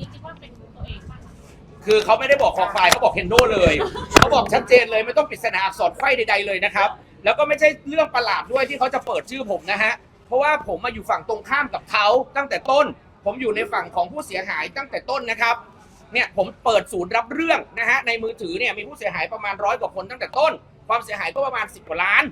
นี้คิดว่าเป็นตัวเองป่ะคือเขาไม่ได้บอกคอควายเขาบอกเคนโดเลยเขาบอกชัดเจนเลยไม่ต้องปริศนาอักษรไขว้ใดๆเลยนะครับ แล้วก็ไม่ใช่เรื่องประหลาดด้วยที่เขาจะเปิดชื่อผมนะฮะเพราะว่าผมมาอยู่ฝั่งตรงข้ามกับเขาตั้งแต่ต้น ผมอยู่ในฝั่งของผู้เสียหายตั้งแต่ต้นนะครับเนี่ยผมเปิดศูนย์รับเรื่องนะฮะในมือถือเนี่ยมีผู้เสียหายประมาณร้อยกว่าคนตั้งแต่ต้น ความเสียหายก็ประมาณ 10กว่าล้าน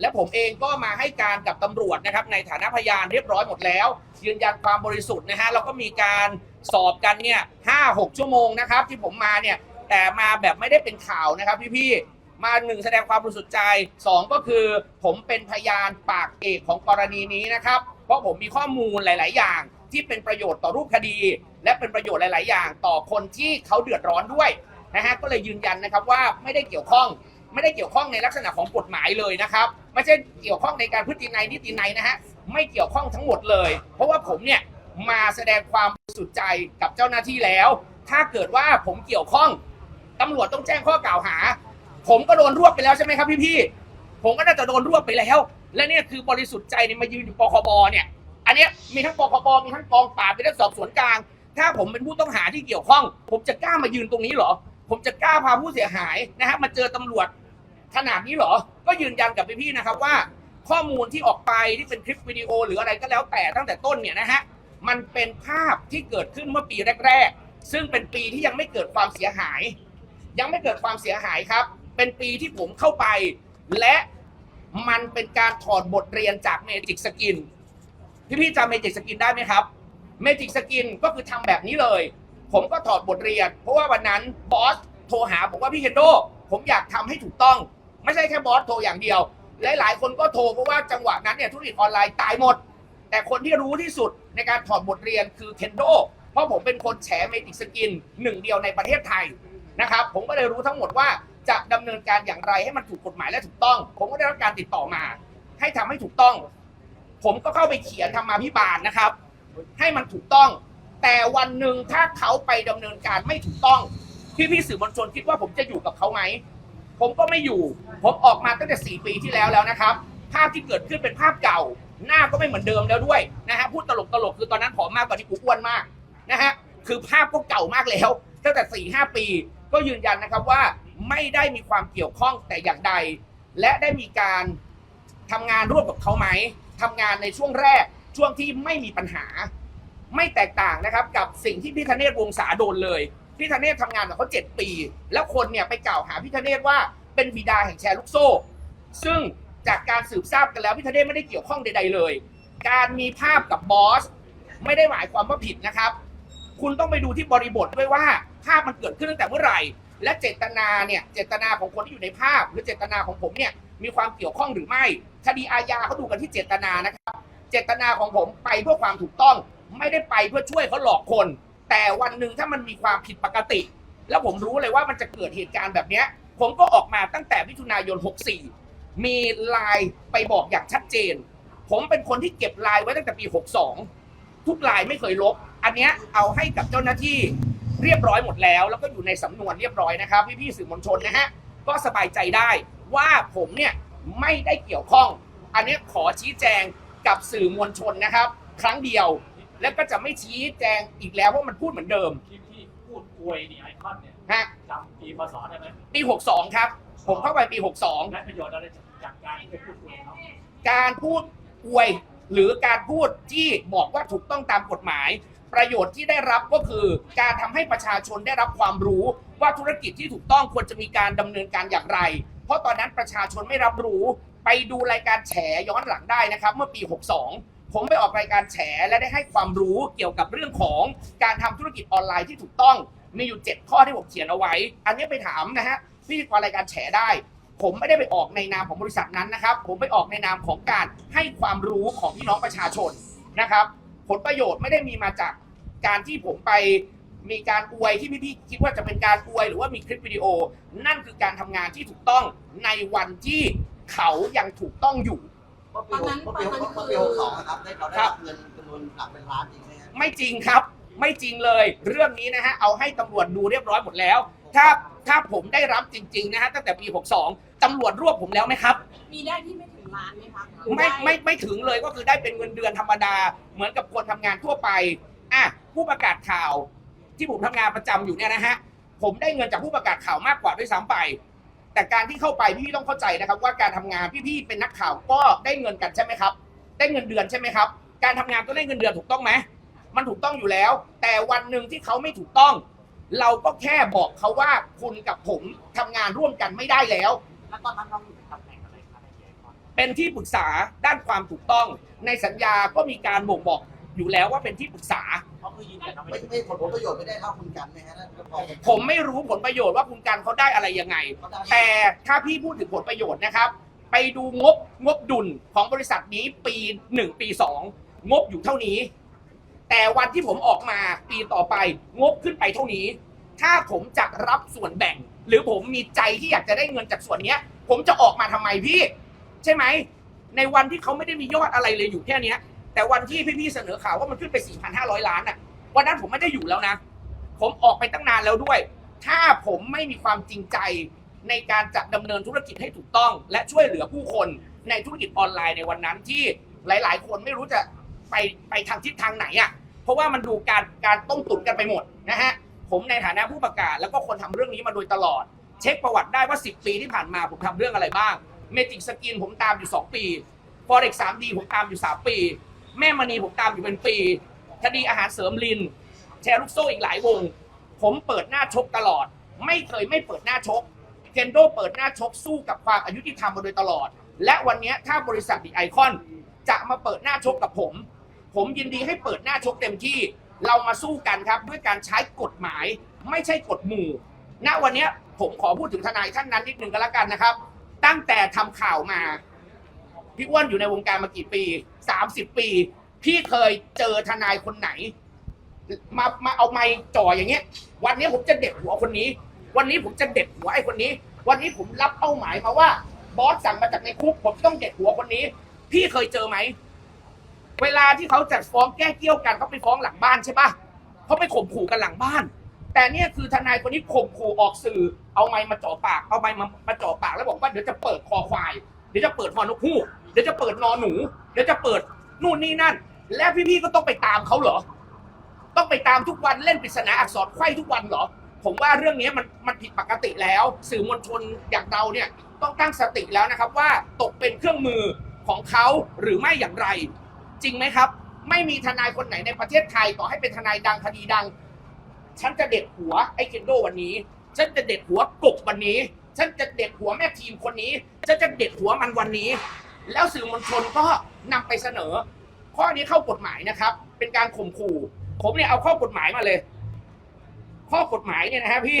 และผมเองก็มาให้การกับตำรวจนะครับในฐานะพยานเรียบร้อยหมดแล้ว ยืนยันความบริสุทธิ์นะฮะแล้วก็มีการสอบกันเนี่ยห้าหกชั่วโมงนะครับ ที่ผมมาเนี่ยแต่มาแบบไม่ได้เป็นข่าวนะครับพี่ๆมาหนึ่งแสดงความบริสุทธิ์ใจสองก็คือ ผมเป็นพยานปากเอกของกรณีนี้นะครับ เพราะผมมีข้อมูลหลาย ๆ อย่าง ที่เป็นประโยชน์ต่อรูปคดี และเป็นประโยชน์หลาย ๆ อย่าง ต่อคนที่เขาเดือดร้อนด้วยนะฮะก็เลยยืนยันนะครับว่าไม่ได้เกี่ยวข้อง ไม่ได้เกี่ยวข้องในลักษณะของกฎหมายเลยนะครับ ไม่ใช่เกี่ยวข้องในการพฤตินัยนิติในนะฮะไม่เกี่ยวข้องทั้งหมดเลย เพราะว่าผมเนี่ยมาแสดงความบริสุทธิ์ใจกับเจ้าหน้าที่แล้ว ถ้าเกิดว่าผมเกี่ยวข้องตำรวจต้องแจ้งข้อกล่าวหา ผมก็โดนรวบไปแล้วใช่ไหมครับพี่ๆผมก็น่าจะโดนรวบไปแล้ว และเนี่ยคือบริสุทธิ์ใจเนี่ยมายืนอยู่ปคบเนี่ยอันนี้มีทั้งปคบมีทั้งกองปราบมีทั้งสอบสวนกลาง ถ้าผมเป็นผู้ต้องหาที่เกี่ยวข้อง ผมจะกล้ามายืนตรงนี้เหรอ ผมจะกล้าพาผู้เสียหายนะฮะมาเจอตำรวจ ขนาดนี้เหรอ ก็ยืนยันกับพี่ๆนะครับว่า ข้อมูลที่ออกไปที่เป็นคลิปวิดีโอหรืออะไรก็แล้วแต่ตั้งแต่ต้นเนี่ยนะฮะมันเป็นภาพที่เกิดขึ้นเมื่อปีแรก ๆ ซึ่งเป็นปีที่ยังไม่เกิดความเสียหาย ยังไม่เกิดความเสียหายครับ เป็นปีที่ผมเข้าไป และมันเป็นการถอดบทเรียนจากเมจิกสกินพี่ๆจำเมจิกสกินได้ไหมครับเมจิกสกินก็คือทำแบบนี้เลย ผมก็ถอดบทเรียน เพราะว่าวันนั้นบอสโทรหาบอกว่าพี่เคนโดผมอยากทำให้ถูกต้อง ไม่ใช่แค่บอสโทรอย่างเดียว หลาย ๆ คนก็โทรเพราะว่าจังหวะนั้นเนี่ยธุรกิจออนไลน์ตายหมด แต่คนที่รู้ที่สุดในการถอดบทเรียนคือเคนโดเพราะผมเป็นคนแฉเมจิกสกินหนึ่งเดียวในประเทศไทยนะครับผมก็เลยรู้ทั้งหมดว่าจะดำเนินการอย่างไรให้มันถูกกฎหมายและถูกต้อง ผมก็ได้รับการติดต่อมา ให้ทำให้ถูกต้อง ผมก็เข้าไปเขียนธรรมาภิบาลนะครับ ให้มันถูกต้อง แต่วันหนึ่งถ้าเขาไปดำเนินการไม่ถูกต้องพี่พี่สื่อมวลชนคิดว่าผมจะอยู่กับเขาไหม ผมก็ไม่อยู่ ผมออกมาตั้งแต่ 4 ปีที่แล้วแล้วนะครับ ภาพที่เกิดขึ้นเป็นภาพเก่า หน้าก็ไม่เหมือนเดิมแล้วด้วยนะฮะพูดตลกตลกๆคือตอนนั้นผอมมากกว่านี้กูอ้วนมากนะฮะคือภาพก็เก่ามากแล้วตั้งแต่4 5ปี ก็ยืนยันนะครับว่าไม่ได้มีความเกี่ยวข้องแต่อย่างใด และได้มีการทำงานร่วมกับเขาไหมทำงานในช่วงแรกช่วงที่ไม่มีปัญหา ไม่แตกต่างนะครับกับสิ่งที่พี่ธเนศวงศาโดนเลย พี่ธเนศทำงานกับเขาเจ็ดปี แล้วคนเนี่ยไปกล่าวหาพี่ธเนศว่าเป็นบิดาแห่งแชร์ลูกโซ่ ซึ่งจากการสืบทราบกันแล้วพี่ธเนศไม่ได้เกี่ยวข้องใดๆเลย การมีภาพกับบอส ไม่ได้หมายความว่าผิดนะครับ คุณต้องไปดูที่บริบทด้วยว่าภาพมันเกิดขึ้นตั้งแต่เมื่อไหร่ และเจตนาเนี่ยเจตนาของคนที่อยู่ในภาพ หรือเจตนาของผมเนี่ยมีความเกี่ยวข้องหรือไม่ คดีอาญาเขาดูกันที่เจตนานะครับ เจตนาของผมไปเพื่อความถูกต้อง ไม่ได้ไปเพื่อช่วยเขาหลอกคน แต่วันหนึ่งถ้ามันมีความผิดปกติ แล้วผมรู้เลยว่ามันจะเกิดเหตุการณ์แบบเนี้ย ผมก็ออกมาตั้งแต่มิถุนายน 64 มีไลน์ไปบอกอย่างชัดเจน ผมเป็นคนที่เก็บไลน์ไว้ตั้งแต่ปี 62 ทุกไลน์ไม่เคยลบ อันเนี้ยเอาให้กับเจ้าหน้าที่เรียบร้อยหมดแล้ว แล้วก็อยู่ในสำนวนเรียบร้อยนะครับพี่ๆสื่อมวลชนนะฮะก็สบายใจได้ว่าผมเนี่ยไม่ได้เกี่ยวข้อง อันนี้ขอชี้แจงกับสื่อมวลชนนะครับ ครั้งเดียว แล้วก็จะไม่ชี้แจงอีกแล้วเพราะมันพูดเหมือนเดิมที่ที่พูดอวยนี่ไอคอนเนี่ยฮะจำปีพศได้ไหมปี 62 ครับ ผมเข้าไปปี 62 ได้ประโยชน์อะไรจากการที่ไปพูดอวยเขาการพูดอวยหรือการพูดที่บอกว่าถูกต้องตามกฎหมาย ประโยชน์ที่ได้รับก็คือ การทำให้ประชาชนได้รับความรู้ว่าธุรกิจที่ถูกต้องควรจะมีการดำเนินการอย่างไร เพราะตอนนั้นประชาชนไม่รับรู้ไปดูรายการแฉย้อนหลังได้นะครับ เมื่อปี 62 ผมไปออกรายการแฉและได้ให้ความรู้เกี่ยวกับเรื่องของการทำธุรกิจออนไลน์ที่ถูกต้อง มีอยู่ 7 ข้อที่ผมเขียนเอาไว้ อันนี้ไปถามนะฮะพิธีกรรายการแฉได้ ผมไม่ได้ไปออกในนามของบริษัทนั้นนะครับ ผมไปออกในนามของการให้ความรู้ของพี่น้องประชาชนนะครับ ผลประโยชน์ไม่ได้มีมาจากการที่ผมไปมีการอวยที่พี่ๆคิดว่าจะเป็นการอวยหรือว่ามีคลิปวิดีโอ นั่นคือการทำงานที่ถูกต้องในวันที่เขายังถูกต้องอยู่ เมื่อปีหกเมื่อปีหกเมื่อปีหกสองนะครับได้เขาได้รับเงินจำนวนหลักเป็นล้านจริงไหมครับไม่จริงครับ ไม่จริงเลย เรื่องนี้นะฮะเอาให้ตำรวจดูเรียบร้อยหมดแล้ว ถ้าถ้าผมได้รับจริง ๆ นะฮะตั้งแต่ปี 62ตำรวจรวบผมแล้วไหมครับ มีได้ที่ไม่ถึงล้านไหมคะไม่ไม่ไม่ถึงเลยก็คือได้เป็นเงินเดือนธรรมดา เหมือนกับคนทำงานทั่วไปอะผู้ประกาศข่าว ที่ผมทำงานประจำอยู่เนี่ยนะฮะผมได้เงินจากผู้ประกาศข่าวมากกว่าด้วยซ้ำไป แต่การที่เข้าไปพี่ต้องเข้าใจนะครับ ว่าการทำงานพี่ๆเป็นนักข่าวก็ได้เงินกันใช่ไหมครับ ได้เงินเดือนใช่ไหมครับ การทำงานก็ได้เงินเดือนถูกต้องไหมมันถูกต้องอยู่แล้ว แต่วันหนึ่งที่เขาไม่ถูกต้อง เราก็แค่บอกเขาว่าคุณกับผมทำงานร่วมกันไม่ได้แล้วแล้วตอนนั้นเราอยู่ในตำแหน่งอะไรครับเป็นที่ปรึกษาด้านความถูกต้อง ในสัญญาก็มีการบ่งบอกอยู่แล้วว่าเป็นที่ปรึกษา เขาคือยืนยันว่าไม่ไม่ไม่ผลประโยชน์ไม่ได้เท่าคุณกันไหมฮะนั่นก็พอผมไม่รู้ผลประโยชน์ว่าคุณการเขาได้อะไรยังไงเขาได้แต่ถ้าพี่พูดถึงผลประโยชน์นะครับ ไปดูงบงบดุลของบริษัทนี้ปีหนึ่งปีสองงบอยู่เท่านี้ แต่วันที่ผมออกมาปีต่อไปงบขึ้นไปเท่านี้ ถ้าผมจะรับส่วนแบ่ง หรือผมมีใจที่อยากจะได้เงินจากส่วนเนี้ย ผมจะออกมาทำไมพี่ ใช่ไหม ในวันที่เขาไม่ได้มียอดอะไรเลยอยู่แค่เนี้ย แต่วันที่พี่ๆเสนอข่าวว่ามันขึ้นไป 4,500 ล้านอะวันนั้นผมไม่ได้อยู่แล้วนะ ผมออกไปตั้งนานแล้วด้วย ถ้าผมไม่มีความจริงใจในการจะดำเนินธุรกิจให้ถูกต้อง และช่วยเหลือผู้คนในธุรกิจออนไลน์ในวันนั้นที่หลายๆ คนไม่รู้จะไปไปทางทิศทางไหนอะเพราะว่ามันดูการการต้มตุ๋นกันไปหมดนะฮะผมในฐานะผู้ประกาศ แล้วก็คนทำเรื่องนี้มาโดยตลอด เช็คประวัติได้ว่า 10 ปีที่ผ่านมาผมทำเรื่องอะไรบ้างเมจิกสกินผมตามอยู่ 2 ปี Forex 3D ผมตามอยู่ 3 ปี แม่มณีผมตามอยู่เป็นปีคดีอาหารเสริมลิน แชร์ลูกโซ่อีกหลายวง ผมเปิดหน้าชกตลอด ไม่เคยไม่เปิดหน้าชกเคนโดเปิดหน้าชกสู้กับความอายุติธรรมาโดยตลอด และวันนี้ถ้าบริษัทดิไอคอนจะมาเปิดหน้าชกกับผม ผมยินดีให้เปิดหน้าชกเต็มที่ เรามาสู้กันครับ ด้วยการใช้กฎหมายไม่ใช่กฎหมู่ณวันนี้ผมขอพูดถึงทนายท่านนั้นนิดนึงก็แล้วกันนะครับ ตั้งแต่ทำข่าวมาพี่อ้วนอยู่ในวงการมากี่ปี 30ปี พี่เคยเจอทนายคนไหน มามาเอาไม้จ่ออย่างเงี้ย วันนี้ผมจะเด็ดหัวคนนี้ วันนี้ผมจะเด็ดหัวไอ้คนนี้ วันนี้ผมรับเป้าหมายมาว่า บอสสั่งมาจากในคุก ผมต้องเด็ดหัวคนนี้ พี่เคยเจอไหมเวลาที่เขาจะฟ้องแก้เกี้ยวกันเขาไปฟ้องหลังบ้านใช่ปะเขาไปข่มขู่กันหลังบ้าน แต่เนี่ยคือทนายคนนี้ข่มขู่ออกสื่อ เอาไม้มาจ่อปาก เอาไม้มามาจ่อปากแล้วบอกว่าเดี๋ยวจะเปิดคอควาย เดี๋ยวจะเปิดฮอนกฮูก เดี๋ยวจะเปิดนอนหนู เดี๋ยวจะเปิดนู่นนี่นั่น และพี่ๆก็ต้องไปตามเขาเหรอ ต้องไปตามทุกวันเล่นปริศนาอักษรไขว้ทุกวันเหรอ ผมว่าเรื่องนี้มันมันผิดปกติแล้ว สื่อมวลชนอย่างเราเนี่ยต้องตั้งสติแล้วนะครับว่าตกเป็นเครื่องมือของเขาหรือไม่อย่างไร จริงไหมครับ ไม่มีทนายคนไหนในประเทศไทยต่อให้เป็นทนายดังคดีดัง ฉันจะเด็ดหัวไอ้เคนโดวันนี้ ฉันจะเด็ดหัวกบวันนี้ ฉันจะเด็ดหัวแม่ทีมคนนี้ ฉันจะเด็ดหัวมันวันนี้ แล้วสื่อมวลชนก็นำไปเสนอ ข้อนี้เข้ากฎหมายนะครับ เป็นการข่มขู่ ผมเนี่ยเอาข้อกฎหมายมาเลย ข้อกฎหมายเนี่ยนะฮะพี่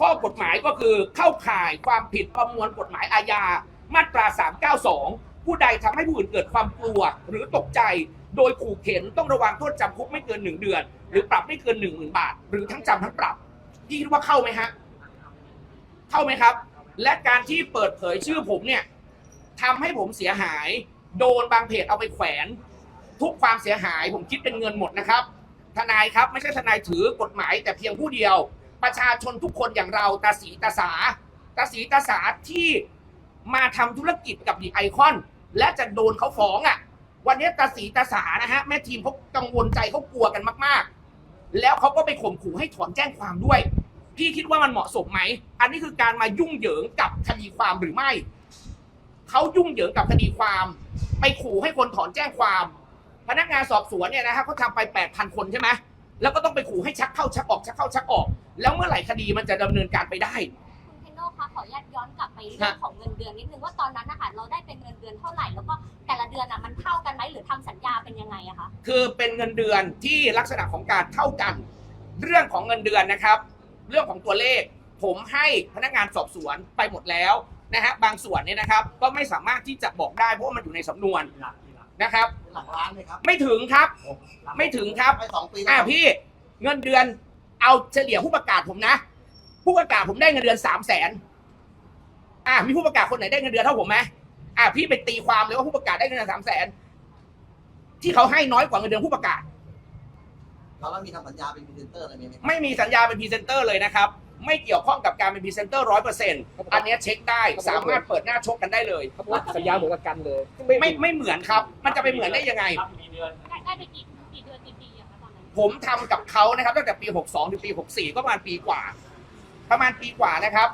ข้อกฎหมายก็คือเข้าข่ายความผิดประมวลกฎหมายอาญามาตรา 392 ผู้ใดทำให้ผู้อื่นเกิดความกลัว หรือตกใจ โดยขู่เข็นต้องระวังโทษจำคุกไม่เกิน 1 เดือน หรือปรับไม่เกิน 1 0,000 บาท หรือทั้งจำทั้งปรับพี่คิดว่าเข้าไหมฮะ เข้าไหมครับ และการที่เปิดเผยชื่อผมเนี่ย ทำให้ผมเสียหาย โดนบางเพจเอาไปแขวน ทุกความเสียหายผมคิดเป็นเงินหมดนะครับ ทนายครับไม่ใช่ทนายถือกฎหมายแต่เพียงผู้เดียว ประชาชนทุกคนอย่างเราตาสีตาสาตาสีตาสาที่มาทำธุรกิจกับดีไอคอน และจะโดนเขาฟ้องอะ วันนี้ตาสีตาสานะฮะแม่ทีมเขากังวลใจเขากลัวกันมาก ๆ แล้วเขาก็ไปข่มขู่ให้ถอนแจ้งความด้วยพี่คิดว่ามันเหมาะสมไหม อันนี้คือการมายุ่งเหยิงกับคดีความหรือไม่ เขายุ่งเหยิงกับคดีความ ไปขู่ให้คนถอนแจ้งความ พนักงานสอบสวนเนี่ยนะฮะเขาทำไป8,000คนใช่ไหมแล้วก็ต้องไปขู่ให้ชักเข้าชักออกชักเข้าชักออก แล้วเมื่อไหร่คดีมันจะดำเนินการไปได้คุณเทนโดคะขออนุญาตย้อนกลับไปเรื่องของเงินเดือนนิดนึงว่าตอนนั้นนะคะเราได้เป็นเงินเดือนเท่าไหร่แล้วก็แต่ละเดือนอะมันเท่ากันไหมหรือทำสัญญาเป็นยังไงอะคะคือเป็นเงินเดือนที่ลักษณะของการเท่ากัน เรื่องของเงินเดือนนะครับ เรื่องของตัวเลข ผมให้พนักงานสอบสวนไปหมดแล้ว นะฮะบางส่วนเนี่ยนะครับก็ไม่สามารถที่จะบอกได้เพราะว่ามันอยู่ในสำนวนกี่หลักกี่หลักนะครับ หลักล้านเลยครับไม่ถึงครับหลักไม่ถึงครับไปสองปีอ่าพี่เงินเดือนเอาเฉลี่ยผู้ประกาศผมนะ ผู้ประกาศผมได้เงินเดือนสามแสนอ่ามีผู้ประกาศคนไหนได้เงินเดือนเท่าผมไหมอ่าพี่ไปตีความเลยว่าผู้ประกาศได้เงินเดือนสามแสนที่เขาให้น้อยกว่าเงินเดือนผู้ประกาศ เราแล้วมีทำสัญญาเป็นพรีเซนเตอร์อะไรไหมครับ ไม่มีสัญญาเป็นพรีเซนเตอร์เลยนะครับ ไม่เกี่ยวข้องกับการเป็นพรีเซนเตอร์ร้อยเปอร์เซ็นต์อันเนี้ยเช็คได้สามารถเปิดหน้าชกกันได้เลย เขาบอกว่าสัญญาเหมือนกับกันเลยไม่ไม่เหมือนครับ มันจะไปเหมือนได้ยังไงรับกี่เดือน ได้ได้ไปกี่กี่เดือนกี่ปีอะคะตอนนั้น ผมทำกับเขานะครับตั้งแต่ปี 62 ถึงปี 64 ก็ประมาณปีกว่า ประมาณปีกว่านะครับ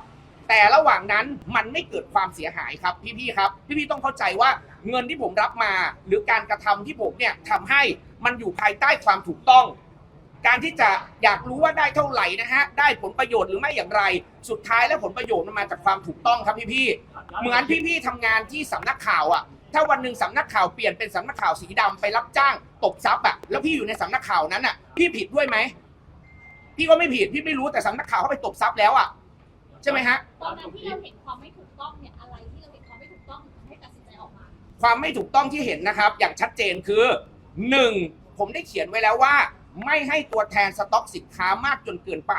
แต่ระหว่างนั้นมันไม่เกิดความเสียหายครับพี่ๆครับ พี่ๆต้องเข้าใจว่าเงินที่ผมรับมา หรือการกระทำที่ผมเนี่ยทำให้มันอยู่ภายใต้ความถูกต้อง การที่จะอยากรู้ว่าได้เท่าไหร่นะฮะ ได้ผลประโยชน์หรือไม่อย่างไร สุดท้ายแล้วผลประโยชน์มันมาจากความถูกต้องครับพี่ๆเหมือนพี่ๆทำงานที่สำนักข่าวอะ ถ้าวันหนึ่งสำนักข่าวเปลี่ยนเป็นสำนักข่าวสีดำไปรับจ้างตบทรัพย์อะ แล้วพี่อยู่ในสำนักข่าวนั้นอะ พี่ผิดด้วยไหม พี่ก็ไม่ผิด พี่ไม่รู้แต่สำนักข่าวเขาไปตบทรัพย์แล้วอะ ใช่ไหมฮะ ตอนนั้นที่เราเห็นความไม่ถูกต้องเนี่ยอะไรที่เราเห็นความไม่ถูกต้องถึงทำให้ตัดสินใจออกมา ความไม่ถูกต้องที่เห็นนะครับ อย่างชัดเจนคือหนึ่งผมได้เขียนไว้แล้วว่า ไม่ให้ตัวแทนสต็อกสินค้ามากจนเกินไป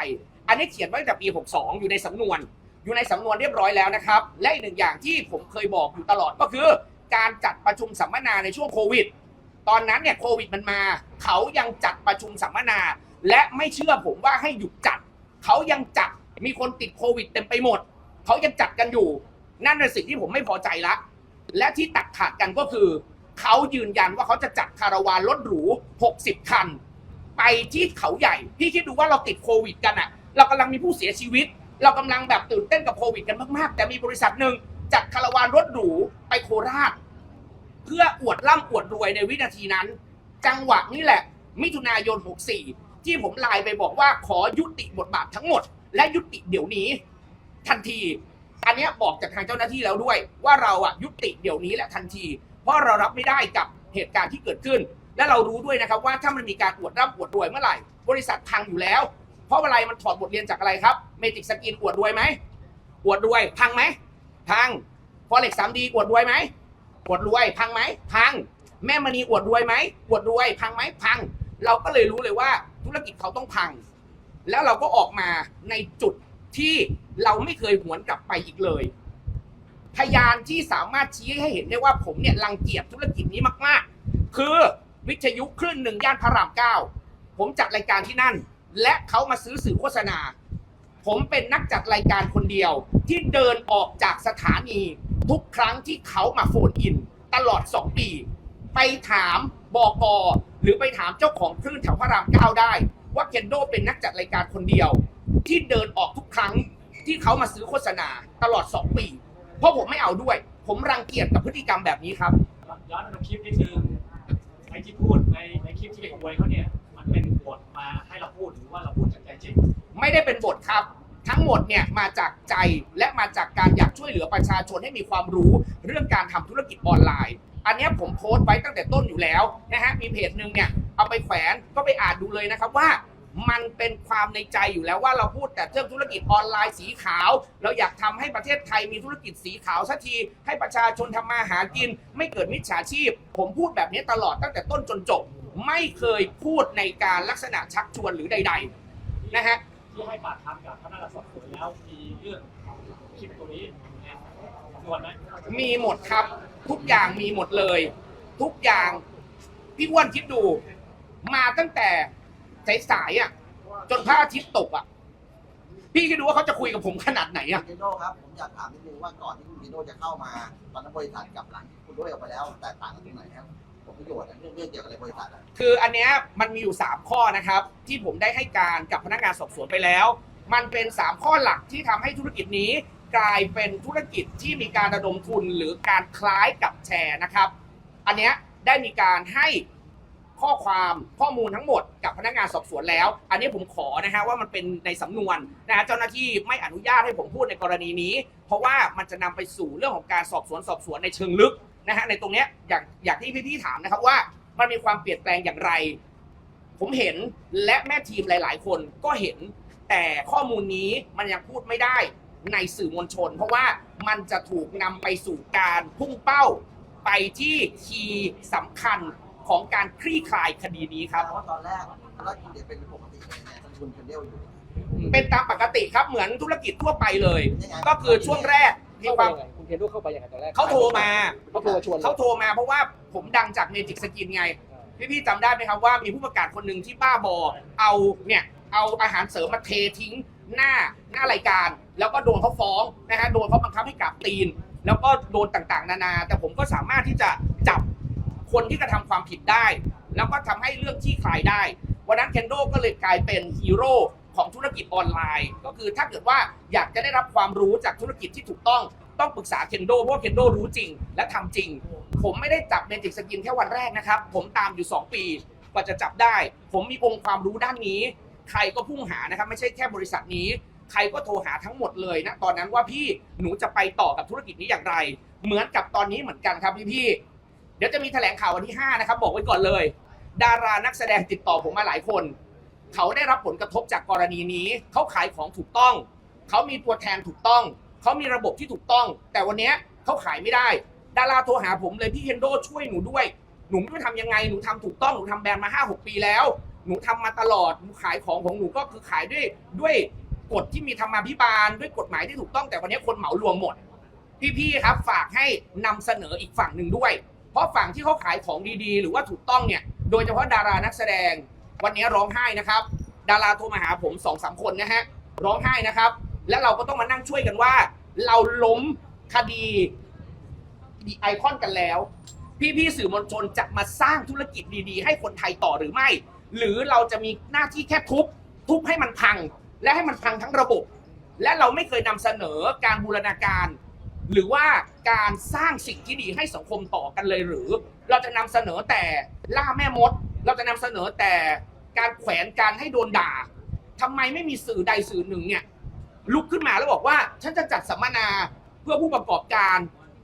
อันนี้เขียนไว้ตั้งแต่ปี 62 อยู่ในสำนวน อยู่ในสำนวนเรียบร้อยแล้วนะครับ และอีกหนึ่งอย่างที่ผมเคยบอกอยู่ตลอดก็คือ การจัดประชุมสัมมนาในช่วงโควิด ตอนนั้นเนี่ยโควิดมันมา เขายังจัดประชุมสัมมนา และไม่เชื่อผมว่าให้หยุดจัด เขายังจัด มีคนติดโควิดเต็มไปหมด เขายังจัดกันอยู่ นั่นเป็นสิ่งที่ผมไม่พอใจละ และที่ตัดขาดกันก็คือ เขายืนยันว่าเขาจะจัดคาราวานรถหรู 60 คัน ไปที่เขาใหญ่ พี่คิดดูว่าเราติดโควิดกันอะเรากำลังมีผู้เสียชีวิต เรากำลังแบบตื่นเต้นกับโควิดกันมากๆ แต่มีบริษัทหนึ่งจัดคาราวานรถหรูไปโคราช เพื่ออวดร่ำอวดรวยในวินาทีนั้น จังหวะนี้แหละ มิถุนายน 64 ที่ผมไลน์ไปบอกว่าขอยุติบทบาททั้งหมด และยุติเดี๋ยวนี้ ทันทีอันนี้บอกจากทางเจ้าหน้าที่แล้วด้วย ว่าเราอะยุติเดี๋ยวนี้และทันที เพราะเรารับไม่ได้กับเหตุการณ์ที่เกิดขึ้น และเรารู้ด้วยนะครับว่าถ้ามันมีการอวดร่ำอวดรวยเมื่อไหร่ บริษัทพังอยู่แล้ว เพราะอะไรมันถอดบทเรียนจากอะไรครับเมจิกสกินอวดรวยไหมอวดรวยพังไหมพังพอเล็กสามดีอวดรวยไหมอวดรวยพังไหมพัง แม่มณีอวดรวยไหมอวดรวยพังไหมพัง เราก็เลยรู้เลยว่าธุรกิจเขาต้องพัง แล้วเราก็ออกมาในจุดที่เราไม่เคยหวนกลับไปอีกเลย พยานที่สามารถชี้ให้เห็นได้ว่าผมเนี่ยรังเกียจธุรกิจนี้มาก ๆ คือ วิทยุคลื่นหนึ่งย่านพระรามเก้าผมจัดรายการที่นั่น และเขามาซื้อสื่อโฆษณา ผมเป็นนักจัดรายการคนเดียวที่เดินออกจากสถานี ทุกครั้งที่เขามาโฟนอิน ตลอด 2 ปี ไปถามบอกอหรือไปถามเจ้าของคลื่นแถวพระรามเก้าได้ ว่าเคนโดเป็นนักจัดรายการคนเดียว ที่เดินออกทุกครั้งที่เขามาซื้อโฆษณาตลอด 2 ปี เพราะผมไม่เอาด้วย ผมรังเกียจกับพฤติกรรมแบบนี้ครับย้อนไปดูคลิปนี่คือ ที่พูดในในคลิปที่ไปอวยเขาเนี่ยมันเป็นบทมาให้เราพูดหรือว่าเราพูดจากใจจริงไม่ได้เป็นบทครับ ทั้งหมดเนี่ยมาจากใจและมาจากการอยากช่วยเหลือประชาชนให้มีความรู้เรื่องการทำธุรกิจออนไลน์ อันเนี้ยผมโพสต์ไว้ตั้งแต่ต้นอยู่แล้วนะฮะมีเพจหนึ่งเนี่ยเอาไปแขวนก็ไปอ่านดูเลยนะครับว่า มันเป็นความในใจอยู่แล้วว่าเราพูดแต่เรื่องธุรกิจออนไลน์สีขาว เราอยากทำให้ประเทศไทยมีธุรกิจสีขาวสักที ให้ประชาชนทำมาหากิน ไม่เกิดมิจฉาชีพ ผมพูดแบบนี้ตลอดตั้งแต่ต้นจนจบ ไม่เคยพูดในการลักษณะชักชวนหรือใด ๆ นะฮะที่ให้ปากคำกับพนักงานสอบสวนแล้วมีเรื่องคลิปตัวนี้เนี่ยนวลไหมมีหมดครับ ทุกอย่างมีหมดเลย ทุกอย่างพี่อ้วนคิดดู มาตั้งแต่ สายๆอะ จนพระอาทิตย์ตกอะ พี่คิดดูว่าเขาจะคุยกับผมขนาดไหนอะ คุณเคนโดครับผมอยากถามนิดนึงว่าก่อนที่คุณเคนโดจะเข้ามาตอนนั้นบริษัทกับหลังที่คุณด้วยออกไปแล้วแตกต่างกันตรงไหนครับผลประโยชน์อะเรื่องเรื่องเกี่ยวกับอะไรบริษัทอะคืออันเนี้ยมันมีอยู่ 3 ข้อนะครับ ที่ผมได้ให้การกับพนักงานสอบสวนไปแล้ว มันเป็น 3 ข้อหลักที่ทำให้ธุรกิจนี้กลายเป็นธุรกิจที่มีการระดมทุนหรือการคล้ายกับแชร์นะครับ อันเนี้ยได้มีการให้ ข้อความข้อมูลทั้งหมดกับพนักงานสอบสวนแล้ว อันนี้ผมขอนะฮะว่ามันเป็นในสำนวนนะฮะเจ้าหน้าที่ไม่อนุญาตให้ผมพูดในกรณีนี้ เพราะว่ามันจะนำไปสู่เรื่องของการสอบสวนสอบสวนในเชิงลึกนะฮะในตรงเนี้ยอย่างอย่างที่พี่ๆถามนะครับว่ามันมีความเปลี่ยนแปลงอย่างไร ผมเห็นและแม่ทีมหลาย ๆ คนก็เห็นแต่ข้อมูลนี้มันยังพูดไม่ได้ในสื่อมวลชน เพราะว่ามันจะถูกนำไปสู่การพุ่งเป้าไปที่คีย์สำคัญ ของการคลี่คลายคดีนี้ครับ เพราะว่าตอนแรกธุรกิจเนี่ยเป็นปกติเลยเนี่ยต้นทุนเคนโดอยู่ เป็นตามปกติครับเหมือนธุรกิจทั่วไปเลยยังไงก็คือช่วงแรกมีเข้าคไปวามยังไงคุณเคนโดเข้าไปยังไงตอนแรกเขาโทรมา เขาโทรมาชวนเขาโทรมาเพราะว่าผมดังจากเมจิกสกินไง พี่ๆจำได้ไหมครับว่ามีผู้ประกาศคนหนึ่งที่บ้าบอ เอาเนี่ยเอาอาหารเสริมมาเททิ้งหน้าหน้ารายการ แล้วก็โดนเขาฟ้องนะฮะโดนเขาบังคับให้กลับตีน แล้วก็โดนต่างๆ นานา แต่ผมก็สามารถที่จะจับ คนที่กระทำความผิดได้ แล้วก็ทำให้เรื่องที่คลายได้ วันนั้นเคนโดก็เลยกลายเป็นฮีโร่ของธุรกิจออนไลน์ ก็คือถ้าเกิดว่าอยากจะได้รับความรู้จากธุรกิจที่ถูกต้องต้องปรึกษาเคนโดเพราะเคนโดรู้จริงและทำจริง ผมไม่ได้จับเมจิกสกินแค่วันแรกนะครับ ผมตามอยู่ 2 ปีกว่าจะจับได้ ผมมีองค์ความรู้ด้านนี้ ใครก็พุ่งหานะครับ ไม่ใช่แค่บริษัทนี้ ใครก็โทรหาทั้งหมดเลยนะตอนนั้นว่าพี่หนูจะไปต่อกับธุรกิจนี้อย่างไร เหมือนกับตอนนี้เหมือนกันครับพี่พี่ เดี๋ยวจะมีแถลงข่าววันที่ 5 นะครับ บอกไว้ก่อนเลย ดารานักแสดงติดต่อผมมาหลายคน เขาได้รับผลกระทบจากกรณีนี้ เขาขายของถูกต้อง เขามีตัวแทนถูกต้อง เขามีระบบที่ถูกต้อง แต่วันนี้เขาขายไม่ได้ ดาราโทรหาผมเลยพี่เคนโดช่วยหนูด้วย หนูไม่รู้ทำยังไง หนูทำถูกต้อง หนูทำแบรนด์มา 5 6 ปีแล้ว หนูทำมาตลอด หนูขายของของหนูก็คือขายด้วยด้วยกฎที่มีธรรมาภิบาลด้วยกฎหมายที่ถูกต้องแต่วันนี้คนเหมารวมหมด พี่ๆครับฝากให้นำเสนออีกฝั่งหนึ่งด้วย ราะฝั่งที่เขาขายของดีๆ หรือว่าถูกต้องเนี่ยโดยเฉพาะดารานักแสดง วันนี้ร้องไห้นะครับ ดาราโทรมาหาผมสองสามคนนะฮะร้องไห้นะครับ และเราก็ต้องมานั่งช่วยกันว่า เราล้มคดีดีไอคอนกันแล้ว พี่ๆสื่อมวลชนจะมาสร้างธุรกิจดีๆ ให้คนไทยต่อหรือไม่ หรือเราจะมีหน้าที่แค่ทุบทุบให้มันพัง และให้มันพังทั้งระบบ และเราไม่เคยนำเสนอการบูรณาการ หรือว่าการสร้างสิ่งที่ดีให้สังคมต่อกันเลยหรือ เราจะนำเสนอแต่ล่าแม่มด เราจะนำเสนอแต่การแขวนการให้โดนด่าทำไมไม่มีสื่อใดสื่อหนึ่งเนี่ยลุกขึ้นมาแล้วบอกว่า ฉันจะจัดสัมมนาเพื่อผู้ประกอบการ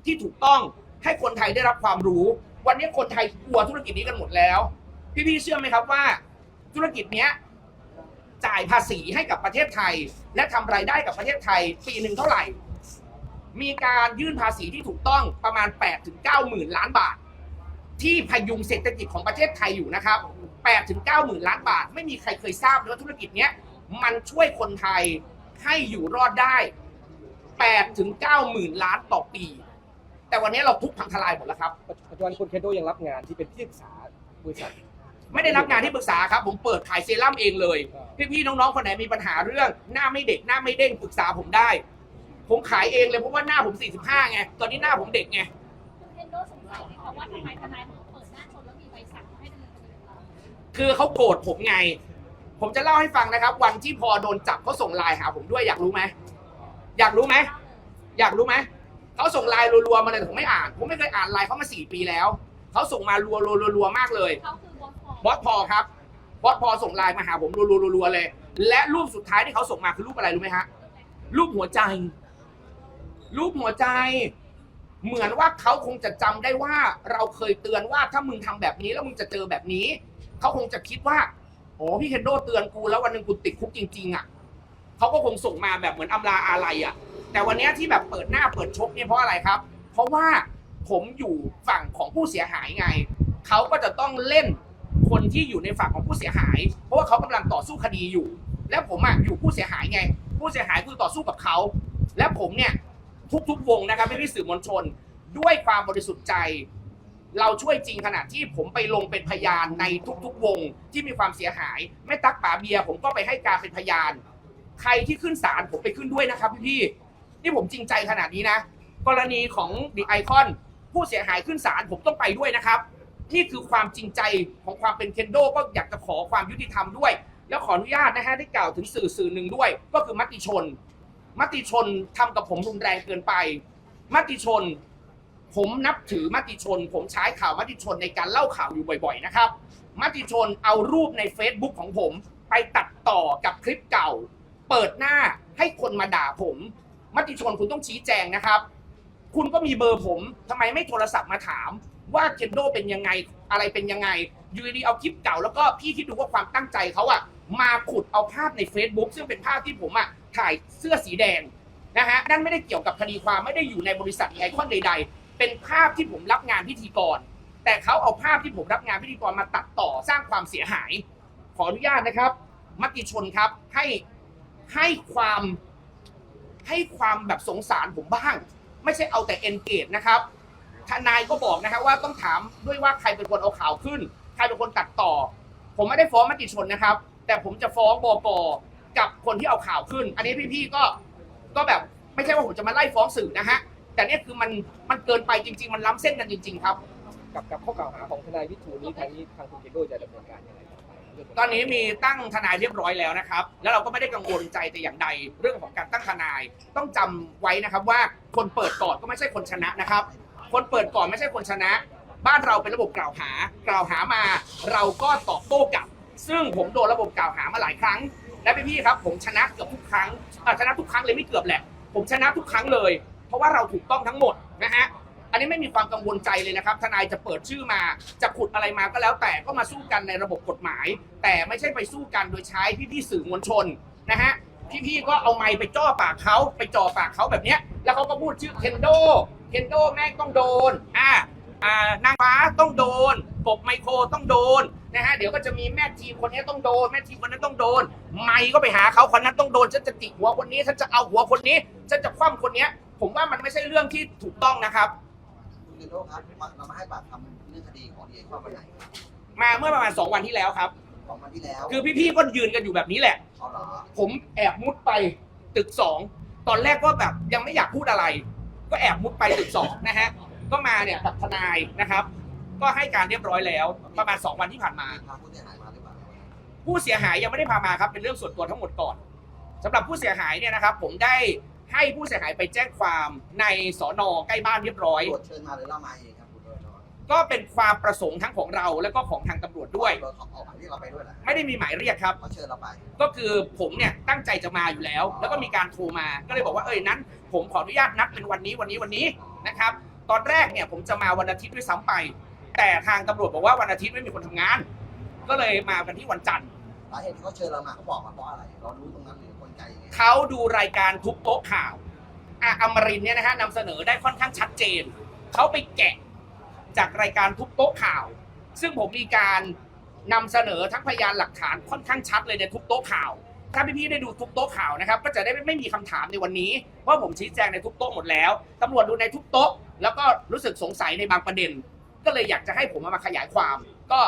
ที่ถูกต้องให้คนไทยได้รับความรู้ วันนี้คนไทยกลัวธุรกิจนี้กันหมดแล้ว พี่ๆเชื่อไหมครับว่า ธุรกิจเนี้ยจ่ายภาษีให้กับประเทศไทย และทำรายได้กับประเทศไทยปีหนึ่งเท่าไหร่ มีการยื่นภาษีที่ถูกต้องประมาณ 8 ถึง 9 หมื่นล้านบาท ที่พยุงเศรษฐกิจของประเทศไทยอยู่นะครับ 8 ถึง 9 หมื่นล้านบาท ไม่มีใครเคยทราบเลยว่าธุรกิจเนี้ยมันช่วยคนไทยให้อยู่รอดได้ 8 ถึง 9 หมื่นล้านต่อปี แต่วันนี้เราทุบพังทลายหมดแล้วครับ ปัจจุบันคุณเคนโดยังรับงานที่เป็นที่ปรึกษาบริษัท ไม่ได้รับงานที่ปรึกษาครับ ผมเปิดขายเซรั่มเองเลย พี่ๆน้องๆคนไหนมีปัญหาเรื่องหน้าไม่เด็กหน้าไม่เด้งปรึกษาผมได้ ผมขายเองเลยเพราะว่าหน้าผม 45 ไง ตอนนี้หน้าผมเด็กไง คุณเคนโดสงสัยไหมคะว่าทำไมทนายถึงเปิดหน้าชนแล้วมีใบสั่งให้ดำเนินคดีกับเราคือเขาโกรธผมไง ผมจะเล่าให้ฟังนะครับ วันที่พอโดนจับเขาส่งไลน์หาผมด้วยอยากรู้ไหม อยากรู้ไหม อยากรู้ไหม เขาส่งไลน์รัวๆมาเลยผมไม่อ่าน ผมไม่เคยอ่านไลน์เขามาสี่ปีแล้ว เขาส่งมารัวๆรัวๆมากเลย เขาคือบอสพอบอสพอครับ บอสพอส่งไลน์มาหาผมรัวๆๆๆเลย และรูปสุดท้ายที่เขาส่งมาคือรูปอะไรรู้ไหมฮะ รูปหัวใจ รูปหัวใจ เหมือนว่าเขาคงจะจำได้ว่าเราเคยเตือนว่าถ้ามึงทำแบบนี้แล้วมึงจะเจอแบบนี้ เขาคงจะคิดว่าโอ้พี่เคนโดเตือนกูแล้ววันหนึ่งกูติดคุกจริง ๆ อะเขาก็คงส่งมาแบบเหมือนอำลาอะไรอะ แต่วันเนี้ยที่แบบเปิดหน้าเปิดชกเนี่ยเพราะอะไรครับ เพราะว่าผมอยู่ฝั่งของผู้เสียหายไง เขาก็จะต้องเล่นคนที่อยู่ในฝั่งของผู้เสียหาย เพราะว่าเขากำลังต่อสู้คดีอยู่ แล้วผมอะอยู่ผู้เสียหายไง ผู้เสียหายคือต่อสู้กับเขา และผมเนี่ย ทุกๆวงนะครับพี่พี่ๆสื่อมวลชน ด้วยความบริสุทธิ์ใจ เราช่วยจริงขนาดที่ผมไปลงเป็นพยานในทุกๆวงที่มีความเสียหายแม่ตักป๋าเบียร์ผมก็ไปให้การเป็นพยาน ใครที่ขึ้นศาลผมไปขึ้นด้วยนะครับพี่ๆนี่ผมจริงใจขนาดนี้นะ กรณีของดิไอคอนผู้เสียหายขึ้นศาลผมต้องไปด้วยนะครับนี่คือความจริงใจของความเป็นเคนโดก็อยากจะขอความยุติธรรมด้วย แล้วขออนุญาตนะฮะได้กล่าวถึงสื่อสื่อหนึ่งด้วย ก็คือมติชน มติชนทำกับผมรุนแรงเกินไป มติชน ผมนับถือมติชน ผมใช้ข่าวมติชนในการเล่าข่าวอยู่บ่อยๆนะครับ มติชนเอารูปใน Facebook ของผม ไปตัดต่อกับคลิปเก่า เปิดหน้าให้คนมาด่าผม มติชนคุณต้องชี้แจงนะครับ คุณก็มีเบอร์ผมทำไมไม่โทรศัพท์มาถาม ว่าเคนโดเป็นยังไงอะไรเป็นยังไงยูดีเอาคลิปเก่าแล้วก็พี่คิดดูว่าความตั้งใจเขาอะมาขุดเอาภาพใน Facebook ซึ่งเป็นภาพที่ผมอะ ถ่ายเสื้อสีแดงนะฮะนั่นไม่ได้เกี่ยวกับคดีความไม่ได้อยู่ในบริษัทไอคอนใด ๆ เป็นภาพที่ผมรับงานพิธีกร แต่เขาเอาภาพที่ผมรับงานพิธีกรมาตัดต่อสร้างความเสียหาย ขออนุญาตนะครับ มติชนครับให้ให้ความให้ความแบบสงสารผมบ้าง ไม่ใช่เอาแต่เอนเกจนะครับทนายก็บอกนะครับว่าต้องถามด้วยว่าใครเป็นคนเอาข่าวขึ้น ใครเป็นคนตัดต่อ ผมไม่ได้ฟ้องมติชนนะครับ แต่ผมจะฟ้องบก กับคนที่เอาข่าวขึ้น อันนี้พี่ๆก็ก็แบบไม่ใช่ว่าผมจะมาไล่ฟ้องสื่อนะฮะ แต่เนี่ยคือมันมันเกินไปจริง ๆ มันล้ำเส้นกันจริง ๆ ครับ กับกับข้อกล่าวหาของทนายวิทูลนี้ทางนี้ทางคุณเคนโดจะดำเนินการยังไงต่อไปเรื่องตอนนี้มีตั้งทนายเรียบร้อยแล้วนะครับ แล้วเราก็ไม่ได้กังวลใจแต่อย่างใดเรื่องของการตั้งทนายต้องจำไว้นะครับว่าคนเปิดก่อนก็ไม่ใช่คนชนะนะครับ คนเปิดก่อนไม่ใช่คนชนะ บ้านเราเป็นระบบกล่าวหา กล่าวหามา เราก็ตอบโต้กลับ ซึ่งผมโดนระบบกล่าวหามาหลายครั้ง และพี่ๆครับ ผมชนะเกือบทุกครั้งชนะทุกครั้งเลยไม่เกือบแหละ ผมชนะทุกครั้งเลย เพราะว่าเราถูกต้องทั้งหมดนะฮะอันนี้ไม่มีความกังวลใจเลยนะครับ ทนายจะเปิดชื่อมา จะขุดอะไรมาก็แล้วแต่ก็มาสู้กันในระบบกฎหมาย แต่ไม่ใช่ไปสู้กันโดยใช้พี่ๆสื่อมวลชนนะฮะพี่ๆก็เอาไมค์ไปจ่อปากเขาไปจ่อปากเขาแบบเนี้ยแล้วเขาก็พูดชื่อเคนโดเคนโดแม่งต้องโดนอ่าอ่านางฟ้าต้องโดนกบไมโครต้องโดน นะฮะเดี๋ยวก็จะมีแม่ทีมคนนี้ต้องโดนแม่ทีมคนนั้นต้องโดน ไมค์ก็ไปหาเขาคนนั้นต้องโดนฉันจะจิกหัวคนนี้ฉันจะเอาหัวคนนี้ฉันจะคว่ำคนเนี้ย ผมว่ามันไม่ใช่เรื่องที่ถูกต้องนะครับคุณเคนโดครับมาเรามาให้ปากคำเรื่องคดีของดีเอข้อวันไหนครับมาเมื่อประมาณ2วันที่แล้วครับ สองวันที่แล้วคือพี่ๆก็ยืนกันอยู่แบบนี้แหละ เอาเหรอผมแอบมุดไปตึกสองตอนแรกก็แบบยังไม่อยากพูดอะไร ก็แอบมุดไปตึกสองนะฮะก็มาเนี่ยกับทนายนะครับ ก็ให้การเรียบร้อยแล้ว ประมาณ 2 วันที่ผ่านมา พาผู้เสียหายมาหรือเปล่าผู้เสียหายยังไม่ได้พามาครับเป็นเรื่องส่วนตัวทั้งหมดก่อนสำหรับผู้เสียหายเนี่ยนะครับ ผมได้ให้ผู้เสียหายไปแจ้งความในสอนอใกล้บ้านเรียบร้อย ตำรวจเชิญมาหรือเรามาเองครับคุณโดยก็เป็นความประสงค์ทั้งของเราและก็ของทางตำรวจด้วยเราเขาออกหมายเรียกเราไปด้วยแหละไม่ได้มีหมายเรียกครับ เขาเชิญเราไป ก็คือผมเนี่ยตั้งใจจะมาอยู่แล้ว แล้วก็มีการโทรมาก็เลยบอกว่าเอ้ยนั้น ผมขออนุญาตนัดเป็นวันนี้วันนี้วันนี้นะครับ ตอนแรกเนี่ยผมจะมาวันอาทิตย์ด้วยซ้ำไป แต่ทางตำรวจบอกว่าวันอาทิตย์ไม่มีคนทำงาน ก็เลยมากันที่วันจันทร์สาเหตุที่เขาเชิญเรามาเขาบอกมาเพราะอะไร เรารู้ตรงนั้นหรือกลไกยังไงเขาดูรายการทุกโต๊ะข่าวอะอมรินทร์เนี่ยนะฮะนำเสนอได้ค่อนข้างชัดเจน เขาไปแกะจากรายการทุกโต๊ะข่าว ซึ่งผมมีการนำเสนอทั้งพยานหลักฐานค่อนข้างชัดเลยในทุกโต๊ะข่าว ถ้าพี่ๆได้ดูทุกโต๊ะข่าวนะครับ ก็จะได้ไม่ไม่มีคำถามในวันนี้เพราะผมชี้แจงในทุกโต๊ะหมดแล้วตำรวจดูในทุกโต๊ะ แล้วก็รู้สึกสงสัยในบางประเด็น ก็เลยอยากจะให้ผมเอามาขยายความ ก็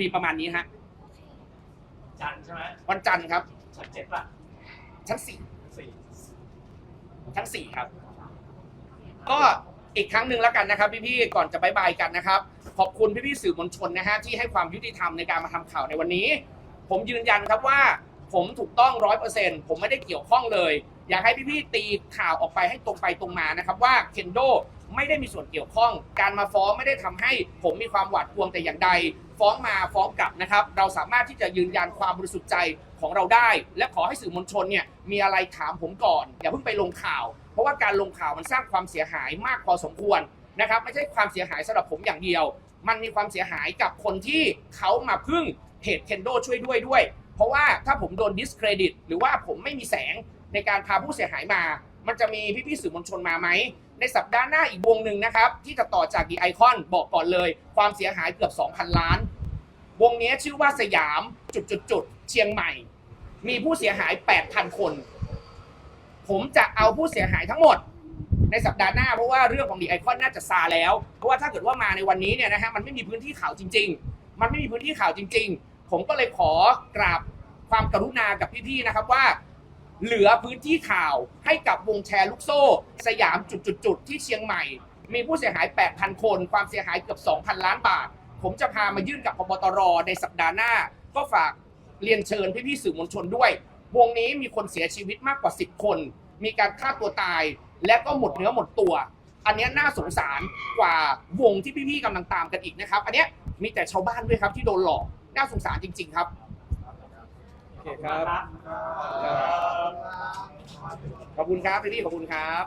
มีประมาณนี้ฮะจันทร์ใช่ไหมวันจันทร์ครับ ชั้นเจ็ดป่ะชั้นสี่สี่ชั้นสี่ครับ ก็อีกครั้งหนึ่งแล้วกันนะครับ พี่ๆก่อนจะบายบายกันนะครับ ขอบคุณพี่ๆสื่อมวลชนนะฮะที่ให้ความยุติธรรมในการมาทำข่าวในวันนี้ ผมยืนยันครับว่า ผมถูกต้องร้อยเปอร์เซ็นผมไม่ได้เกี่ยวข้องเลย อยากให้พี่ๆตีข่าวออกไปให้ตรงไปตรงมานะครับ ว่าเคนโด ไม่ได้มีส่วนเกี่ยวข้อง การมาฟ้องไม่ได้ทำให้ผมมีความหวาดกลัวแต่อย่างใด ฟ้องมาฟ้องกลับนะครับ เราสามารถที่จะยืนยันความบริสุทธิ์ใจของเราได้ และขอให้สื่อมวลชนเนี่ยมีอะไรถามผมก่อนอย่าเพิ่งไปลงข่าว เพราะว่าการลงข่าวมันสร้างความเสียหายมากพอสมควรนะครับไม่ใช่ความเสียหายสำหรับผมอย่างเดียว มันมีความเสียหายกับคนที่เขามาพึ่งเพจเคนโดช่วยด้วยด้วย เพราะว่าถ้าผมโดนดิสเครดิตหรือว่าผมไม่มีแสงในการพาผู้เสียหายมา มันจะมีพี่ๆสื่อมวลชนมาไหม ในสัปดาห์หน้าอีกวงหนึ่งนะครับ ที่จะต่อจากดีไอคอนบอกก่อนเลย ความเสียหายเกือบ 2,000 ล้าน วงนี้ชื่อว่าสยามจุดจุดจุดเชียงใหม่ มีผู้เสียหาย 8,000 คน ผมจะเอาผู้เสียหายทั้งหมด ในสัปดาห์หน้าเพราะว่าเรื่องของดีไอคอนน่าจะซาแล้ว เพราะว่าถ้าเกิดว่ามาในวันนี้เนี่ยนะฮะมันไม่มีพื้นที่ข่าวจริง ๆ มันไม่มีพื้นที่ข่าวจริง ๆ ผมก็เลยขอกราบความกรุณากับพี่ๆนะครับว่า เหลือพื้นที่ข่าวให้กับวงแชร์ลูกโซ่ สยามจุดๆๆที่เชียงใหม่ มีผู้เสียหาย 8,000 คน ความเสียหายเกือบ 2,000 ล้านบาท ผมจะพามายื่นกับพบตรในสัปดาห์หน้า ก็ฝากเรียนเชิญพี่ๆสื่อมวลชนด้วย วงนี้มีคนเสียชีวิตมากกว่า 10 คน มีการฆ่าตัวตาย และก็หมดเนื้อหมดตัว อันนี้น่าสงสารกว่าวงที่พี่ๆกำลังตามกันอีกนะครับ อันนี้มีแต่ชาวบ้านด้วยครับที่โดนหลอก น่าสงสารจริง ๆ ครับ เคครับครับ ขอบคุณครับพี่ๆขอบคุณครับ